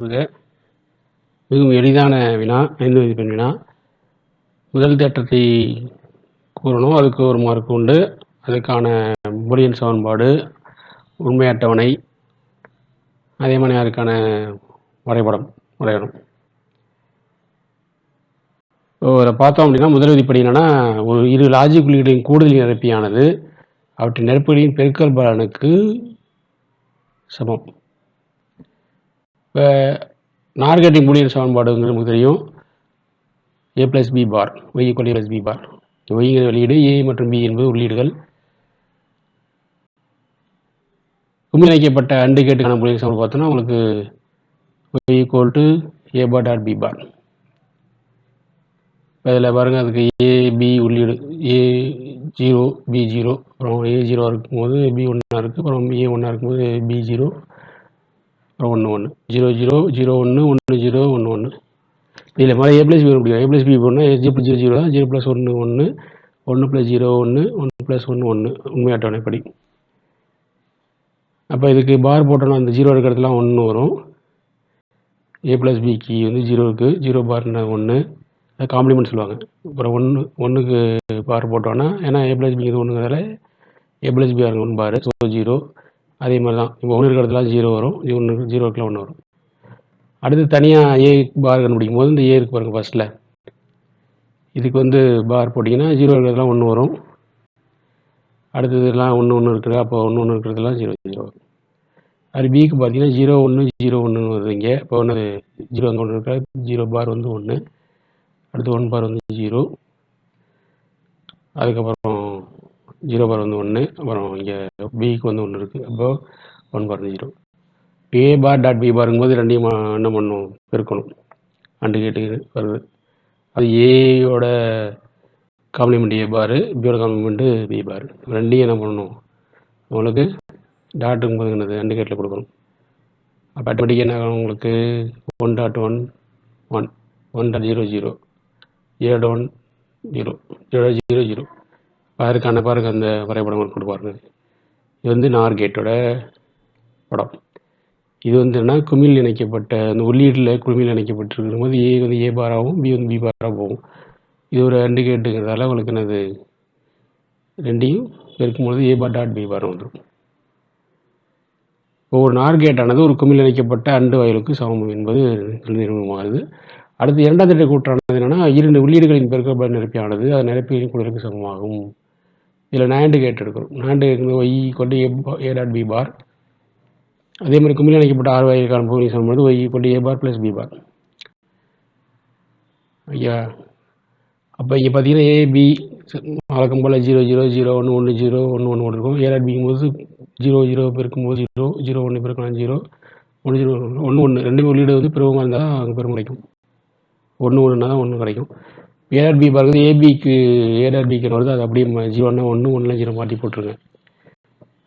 மிகவும் எளிதான வினா ஐந்து மதிப்பெண் வினா. முதல் தேற்றத்தை கூறணும். அதுக்கு ஒரு மார்க் உண்டு. அதுக்கான பூலியன் சமன்பாடு உண்மை அட்டவணை அதே மாதிரி அதுக்கான வரைபடம் வரையணும். இப்போ பார்த்தோம் அப்படின்னா முதல் விதிப்படி என்னென்னா ஒரு இரு லாஜிக் உள்ளீடுகளின் கூடுதல் நிரப்பியானது அவற்றின் நெருப்படியின் பெருக்கல் பலனுக்கு சமம். இப்போ நார்கேட்டிங் பூலியன் சமன்பாடுங்கிறது நமக்கு தெரியும். A plus B bar Y equal plus B bar ஒய்ங்கிற வெளியீடு ஏ மற்றும் பி என்பது உள்ளீடுகள். குமிழைக்கப்பட்ட அண்டு கேட்டுக்கான பூலியன் சமன்பாடு பார்த்தோன்னா உங்களுக்கு Y equal to A bar dot B bar இப்போ இதில் பாருங்கள் அதுக்கு ஏ பி உள்ளீடு ஏ ஜீரோ பி ஜீரோ அப்புறம் ஏ ஜீரோ இருக்கும்போது பி ஒன்றா இருக்குது அப்புறம் ஏ ஒன்றா இருக்கும்போது பி ஜீரோ அப்புறம் ஒன்று ஒன்று. ஜீரோ ஜீரோ ஜீரோ ஒன்று ஒன்று ஜீரோ ஒன்று ஒன்று. இல்லை மாதிரி ஏ ப்ளஸ் பி முடியும். ஏ ப்ளஸ் பி போனால் ஏ ஜீரோ ஜீரோ ஜீரோ தான் ஜீரோ ப்ளஸ் ஒன்று ஒன்று ஒன்று ப்ளஸ் ஜீரோ ஒன்று ஒன்று ப்ளஸ் ஒன்று ஒன்று. உண்மை அட்டவணைப்படி அப்போ இதுக்கு பார் போட்டோன்னா அந்த ஜீரோ இருக்கிற இடத்துல ஒன்று வரும். ஏ ப்ளஸ் பிக்கு வந்து ஜீரோ இருக்குது ஜீரோ பார்னா ஒன்று. அது காம்ப்ளிமெண்ட் சொல்லுவாங்க. அப்புறம் ஒன்று ஒன்றுக்கு பார் போட்டோன்னா ஏன்னா ஏ ப்ளஸ் பிங்கிறது ஒன்றுங்கிறதால ஏ ப்ளஸ் பி ஒன்று பார் ஸோ ஜீரோ அதே மாதிரி தான். இப்போ ஒன்று இருக்கிற இடத்துல ஜீரோ வரும். ஒன்று ஜீரோ இருக்கலாம் ஒன்று வரும். அடுத்து தனியாக ஏ பார் கண்டுபிடிக்கும் போது இந்த ஏ இருக்கு பாருங்கள் ஃபஸ்ட்டில் இதுக்கு வந்து பார் போட்டிங்கன்னா ஜீரோ இருக்கிறதுலாம் ஒன்று வரும். அடுத்ததுலாம் ஒன்று ஒன்று இருக்குது அப்போ ஒன்று ஒன்று இருக்கிறதுலாம் ஜீரோ ஜீரோ வரும். அது பிக்கு பார்த்தீங்கன்னா ஜீரோ ஒன்று ஜீரோ ஒன்று வருது இங்கே. இப்போ ஒன்று ஜீரோ அங்கே ஒன்று இருக்கா ஜீரோ பார் வந்து ஒன்று அடுத்து ஒன் பார் வந்து ஜீரோ அதுக்கப்புறம் ஜீரோ பார் வந்து ஒன்று அப்புறம் இங்கே பிக்கு வந்து ஒன்று இருக்குது அப்போ one bar zero A bar dot B பாருங்கும்போது ரெண்டையும் என்ன பண்ணணும் பெருக்கணும். அண்டு கேட்டு வருது. அது ஏயோட காம்ப்ளிமெண்ட் ஏ பாரு பியோட காம்ப்ளிமெண்ட்டு பி பார் ரெண்டையும் என்ன பண்ணணும்? உங்களுக்கு டாட்டுங்கும் போது என்னது? அண்டு கேட்டில் கொடுக்கணும். அப்போ ஆட்டோமேட்டிக்காக என்ன ஆகும் உங்களுக்கு? One dot one one one dot zero zero zero dot one zero zero zero zero அதுக்கான பாருங்க அந்த வரைபடம் கொண்டு பாருங்க. இது வந்து நார் கேட்டோட படம். இது வந்து என்ன குமிழ் இணைக்கப்பட்ட அந்த உள்ளீட்டில் குமிழ் இணைக்கப்பட்டிருக்கும் போது ஏ வந்து ஏ பாராகவும் பி வந்து பி பாராக போகும். இது ஒரு ரெண்டு கேட்டுங்கிறதால உங்களுக்கு என்னது? ரெண்டையும் பெருக்கும்பொழுது ஏ பார் டாட் பி பார் வந்துடும் இப்போ ஒரு ஒரு குமிழ் இணைக்கப்பட்ட அண்டு வயலுக்கு சமம் என்பது நிறுவனமாகுது அடுத்து இரண்டாம் திட்ட கூற்றானது என்னென்னா இரண்டு உள்ளீடுகளின் பெருக்கப்பட நிரப்பியானது அது நிரப்பியின் குளிருக்கு சமமாகும். இதில் நாண்டு கேட் எடுக்கிறோம் நாண்டு ஒய் கொண்டு ஏ ஏ டாட் பி பார் அதே மாதிரி கும்பலி அணைக்கப்பட்ட ஆர்வாயிருக்கான வகைக்கான பகுதி ஒய் கொண்டு ஏ பார் ப்ளஸ் பி பார் ஐயா அப்போ இங்கே பார்த்தீங்கன்னா ஏபி வழக்கம் போல் ஜீரோ ஜீரோ ஜீரோ ஒன்று ஒன்று ஜீரோ ஒன்று ஒன்று ஒன்று இருக்கும். ஏ டாட் பிங்கும்போது ஜீரோ ஜீரோ பெருக்கும்போது ஜீரோ ஜீரோ ஒன்று பெருக்கலாம் ஜீரோ ஒன்று ஜீரோ ஒன்று ஒன்று ரெண்டு உள்ளீடு வந்து பெருவமாக இருந்தால் தான் அங்கே பெரும் கிடைக்கும். ஒன்று ஒன்றுனா தான் ஒன்று கிடைக்கும். ஏஆர்பி பார்க்குறது ஏபிக்கு ஏஆர்பிக்கு வருது அது அப்படியே ஜீரோனா ஒன்று ஒன்றில் ஜீரோ மாட்டி போட்டுருங்க.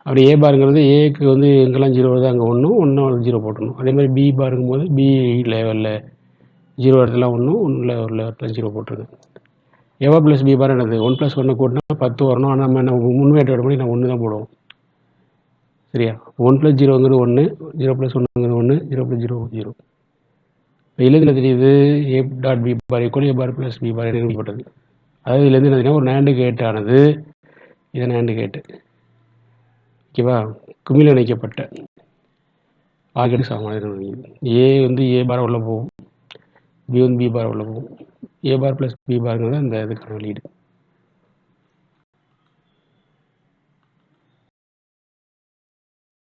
அப்படி ஏ பாருங்கிறது ஏக்கு வந்து எங்கெல்லாம் ஜீரோ வருது அங்கே ஒன்றும் ஒன்று ஜீரோ போட்டணும் அதே மாதிரி பி பாருங்கும் போது பி லெவலில் ஜீரோ இடத்துல ஒன்றும் ஒன்றில் ஒரு இடத்துல ஜீரோ போட்டுருங்க. எவா ப்ளஸ் பி பார் என்னது? ஒன் ப்ளஸ் ஒன்று கூட்டினா பத்து வரணும். ஆனால் நம்ம என்ன முன்வேட்டோட விட நான் ஒன்று தான் போடுவோம். சரியா? ஒன் ப்ளஸ் ஜீரோங்கிறது ஒன்று ஜீரோ ப்ளஸ் ஒன்றுங்கிறது ஒன்று ஜீரோ ப்ளஸ் ஜீரோ ஜீரோ இப்போ எழுதில் தெரியுது A dot B bar equal A bar plus B bar நிறுவப்பட்டது அதாவது இதுலேருந்து என்ன ஒரு நேண்டு கேட் ஆனது இது நேண்டு கேட்டு ஓகேவா குமிழ் இணைக்கப்பட்ட ஆர்கெட் சமமான ஏ வந்து ஏ பார் உள்ள போகும். பி வந்து பி பார் உள்ள போகும். ஏ பார் ப்ளஸ் பி பார்ங்கிறது அந்த இதுக்கான வெளியீடு